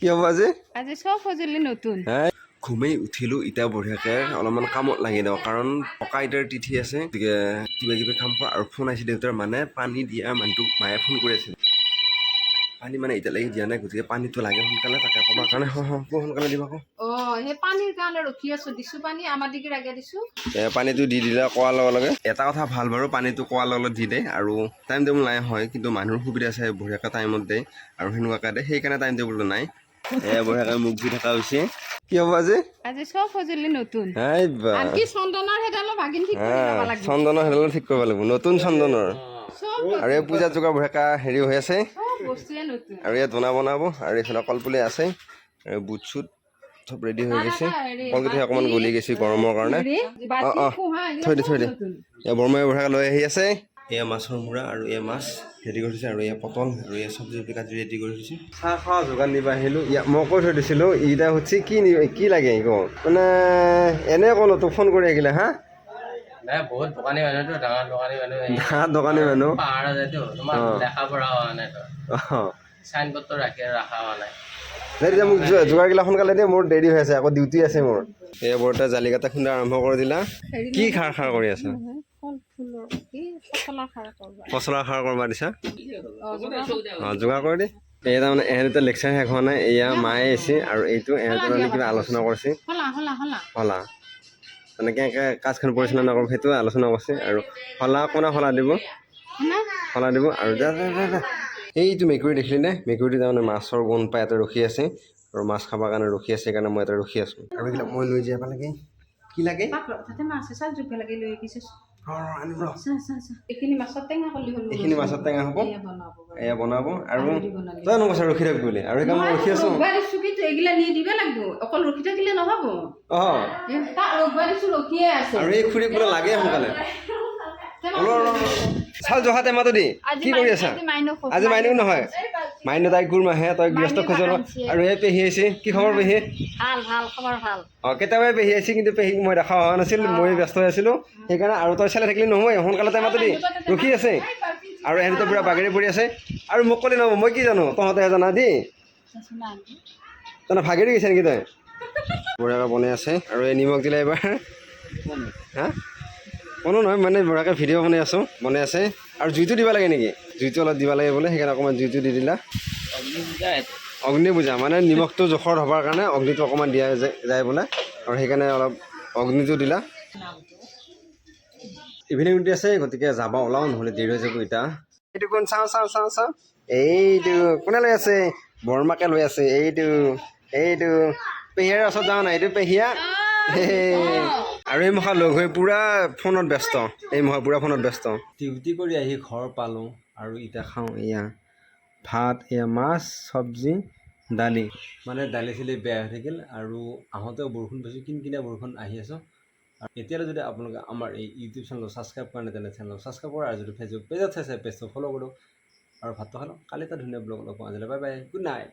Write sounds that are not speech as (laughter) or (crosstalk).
কি আজি? আজি চব সঁজুলি নতুন। ঘুমেই উঠিলো এতিয়া বঢ়িয়াকে অলপমান কামত লাগি দিওঁ কাৰণ ককা আইতাৰ তিথি আছে গতিকে কিবা কিবি কাম কৰা আৰু ফোন আহিছে দেউতাৰ মানে পানী দিয়া মানুহটোক মায়ে ফোন কৰি আছিল পানী মানে এতিয়ালৈকে দিয়া নাই গতিকে পানীটো লাগে সোনকালে তাকে ক'বৰ কাৰণে হ হ সোনকালে দিবা আকৌ। পানীটো দি দিলে কোৱাৰ লগে লগে এটা কথা ভালো বাৰু পানীটো কোৱাৰ লগে লগে দি দে আৰু টাইম টেবুল নাই হয় কিন্তু মানুহৰ সুবিধা আছে বঢ়িয়াকৈ টাইমত দে আৰু সেনেকুৱাকৈ দে সেইকাৰণে টাইম টেবুলটো নাই। এ বঢ়িয়াকৈ মুখ ধুই থকা হৈছে। কি হ'ব আজি? আজি চব সঁজুলি নতুন। হাই বা। আনকি চন্দনৰ ভাগিন ঠিক কৰি হা, লাগিব চন্দনৰ সেইডালো ঠিক কৰিব লাগিব। নতুন চন্দনৰ। আৰু এই পূজা যোগাৰ বঢ়িয়াকৈ হেৰি হৈ আছে। আৰু ইয়াত বনাব বনাব। আৰু এইফালে কলপুলি আছে। আৰু বুট চুট চব ৰেডি হৈ গৈছে। কলকেইটা অকণমান গলি গৈছে গৰমৰ কাৰণে। অ, অ। থৈ দে থৈ দে। বৰমাই বঢ়িয়াকৈ লৈ আহি আছে। এয়া মাছৰ মূৰা আৰু এয়া মাছ ৰেডি কৰি থৈছে আৰু এয়া পটল আৰু এয়া চব্জি কাটি ৰেডি কৰি থৈছে। চাহ খোৱা যোগান দিব আহিলোঁ। ইয়াত মই কৈ থৈ দিছিলোঁ ইটা সুধিছে কি কি লাগে ক মানে এনে ক'লো তোক ফোন কৰি আহিলে হা? নাই বহুত দোকানী মানুহতো ডাঙৰ দোকানী মানুহ হাত দোকানী মানুহ। পাহাৰত যায়তো তোমাৰ দেখা পৰা হোৱা নাই তো। অঁ। চাইন বৰ্ডটো ৰাখি ৰখা হোৱা নাই। তেতিয়া মোক যোগাৰগিলা সোনকালে দে মোৰ দেৰি হৈ আছে আকৌ ডিউটি আছে মোৰ। এই বৰতে জালি কাটা খুন্দা আৰম্ভ কৰি দিলা। কি খাৰ খাৰ কৰি আছা নহয়, ফল ফুলৰ কি পচলা খাৰ কৰবা। দিছা? অ, যোগাৰ- কৰি দে। এই তাৰমানে এহেঁতে লেকচাৰ শেষ হোৱা নাই এয়া মায়ে আহিছে আৰু এইটো এহেঁতে মানে কিবা আলোচনা কৰিছে। হলা হলা হলা। হলা। মানে কেনেকৈ কাজখন পৰিচালনা নকৰিব সেইটোৱে আলোচনা কৰিছে আৰু হলা কোনে হলা দিব? হলা? দিব আৰু এইটো মেকুৰী দেখিলি নে? মেকুৰীটো তাৰমানে মাছৰ গোন্ধ পাই এটা ৰখি আছে আৰু মাছ খাবৰ কাৰণে ৰখি আছে সেইকাৰণে মই এটা ৰখি আছোঁ। আৰু এইবিলাক মই লৈ যাব লাগে। কি লাগে? এইখিনি মাছৰ টেঙা এইখিনি মাছৰ টেঙা হ'ব। এয়া বনাব পাৰি। এয়া বনাব আৰু তই নকৈছা ৰখি থাক বুলি। আৰু সেইকাৰণে মই ৰখি আছোঁ। আৰু এই খুৰী বোলে লাগে সোনকালে। চাল জহা টেমাটো দি। আজি কি কৰি আছা? আজি মাইনু খোজ আজি মাইনু নহয়। মাইনু তাই গুৰ মাহে তই খোজৰ বাগানছে। আৰু এই পেহী আহিছে কি খবৰ পেহী? ভালো ভালো খবৰ ভালো। অঁ কেতিয়াবাই পেহী আহিছে কিন্তু পেহীক মই দেখা হোৱা নাছিল মই ব্যস্ত হৈ আছিলোঁ। সেইকাৰণে আৰু তই চালে থাকিলে নহয় সোনকালে টেমাটো দি ৰখি আছে। আৰু এহেঁতে পূৰা বাগেৰি পৰি আছে। আৰু মোক ক'লে নহ'ব মই কি জানো তহঁতেহে জানা দেই। তহঁতে ভাগেৰি গৈছে নেকি তই? বঢ়িয়াকৈ বনাই আছে আৰু এই নিমখ দিলে এবাৰ হা? কোনো নহয় মানে বঢ়িয়াকৈ ভিডিঅ' বনাই আছোঁ বনাই আছে। আৰু জুইটো দিব লাগে নেকি? জুইটো অলপ দিব লাগে বোলে সেইকাৰণে অকণমান জুইটো দি দিলা। অগ্নি পূজা মানে নিমখটো জোখৰ হ'বৰ কাৰণে অগ্নিটো অকণমান দিয়া যায় বোলে। আৰু সেইকাৰণে অলপ অগ্নিটো দিলা। ইভিনিং ডিউটি আছে গতিকে যাব ওলাওঁ নহ'লে দেৰি হৈ যাব এতিয়া এইটো কোন চাওঁ চাওঁ চাওঁ চাওঁ। এইটো কোনে লৈ আছে? বৰমাকে লৈ আছে এইটো এইটো। পেহীয়াৰ ওচৰত যাওঁ নাই এইটো পেহীয়া। (laughs) আৰু এই মখা লগ হৈ পূৰা ফোনত ব্যস্ত। এই মখা পূৰা ফোনত ব্যস্ত। ডিউটি কৰি আহি ঘৰ পালোঁ আৰু এতিয়া খাওঁ এয়া। ভাত এয়া মাছ চব্জি দালি। মানে দালি চালি বেয়া হৈ থাকিল আৰু আহোঁতেও বৰষুণ পাইছোঁ কিন কিনিয়া বৰষুণ আহি আছোঁ। আৰু এতিয়ালৈ যদি আপোনালোকে আমাৰ এই ইউটিউব চেনেলটো ছাবস্ক্ৰাইব কৰা নাই তেনে চেনেলটো ছাবস্ক্ৰাইব কৰা আৰু যদি ফেচবুক পেজত চাইছে পেজটো ফ'ল' কৰোঁ। আৰু ভাতটো খালোঁ। কালি এটা ধুনীয়া ব্লগ লগ পাওঁ আজিলৈ। Bye bye good night